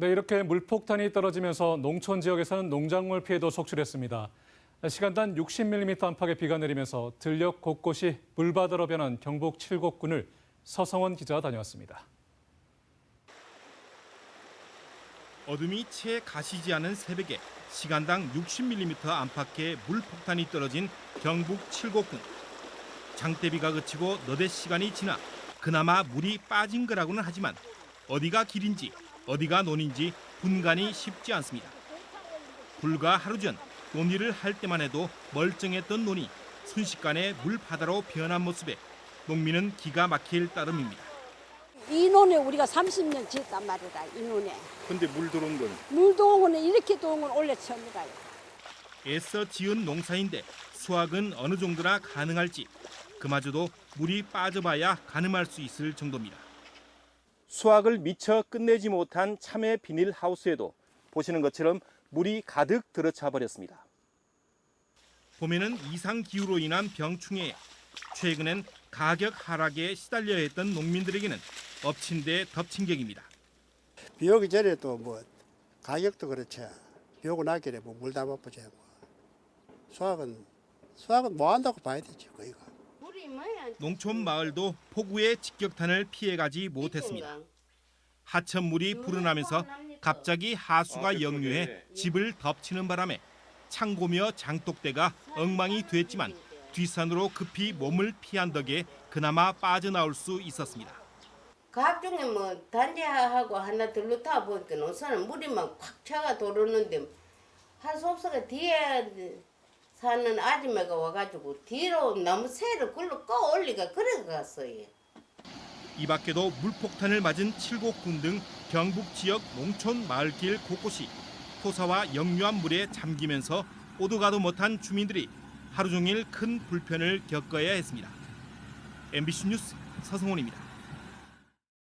네, 이렇게 물폭탄이 떨어지면서 농촌 지역에서는 농작물 피해도 속출했습니다. 시간당 60mm 안팎의 비가 내리면서 들녘 곳곳이 물바다로 변한 경북 칠곡군을 서성원 기자가 다녀왔습니다. 어둠이 채 가시지 않은 새벽에 시간당 60mm 안팎의 물폭탄이 떨어진 경북 칠곡군. 장대비가 그치고 너댓 시간이 지나 그나마 물이 빠진 거라고는 하지만 어디가 길인지 어디가 논인지 분간이 쉽지 않습니다. 불과 하루 전 논의를 할 때만 해도 멀쩡했던 논이 순식간에 물바다로 변한 모습에 농민은 기가 막힐 따름입니다. 이 논에 우리가 30년 지었단 말이다. 이 논에. 근데 물 들어온 건물 동은 이렇게 동은 건 원래 처음이다. 애써 지은 농사인데 수확은 어느 정도나 가능할지 그마저도 물이 빠져봐야 가늠할 수 있을 정도입니다. 수확을 미처 끝내지 못한 참외 비닐 하우스에도 보시는 것처럼 물이 가득 들어차 버렸습니다. 봄에는 이상 기후로 인한 병충해, 최근엔 가격 하락에 시달려야 했던 농민들에게는 엎친 데 덮친 격입니다. 비 오기 전에도 뭐 가격도 그렇죠. 비 오고 나길래 뭐물 다 바쁘지 뭐. 수학은 수학은 뭐 한다고 봐야 되지 거기가. 농촌 마을도 폭우의 직격탄을 피해가지 못했습니다. 하천물이 불어나면서 갑자기 하수가 역류해 집을 덮치는 바람에 창고며 장독대가 엉망이 됐지만 뒷산으로 급히 몸을 피한 덕에 그나마 빠져나올 수 있었습니다. 각 중에 뭐 단지하고 하나 들로 타 보니까 우선은 물이 막 콱 차가 도르는데 할수 없어가 뒤에 사는 아줌마가 와가지고 뒤로 나무 새를 굴러 꺼올리가 그래 갔어요. 이 밖에도 물폭탄을 맞은 칠곡군 등 경북 지역 농촌 마을길 곳곳이 토사와 역류한 물에 잠기면서 오도가도 못한 주민들이 하루 종일 큰 불편을 겪어야 했습니다. MBC 뉴스 서성훈입니다.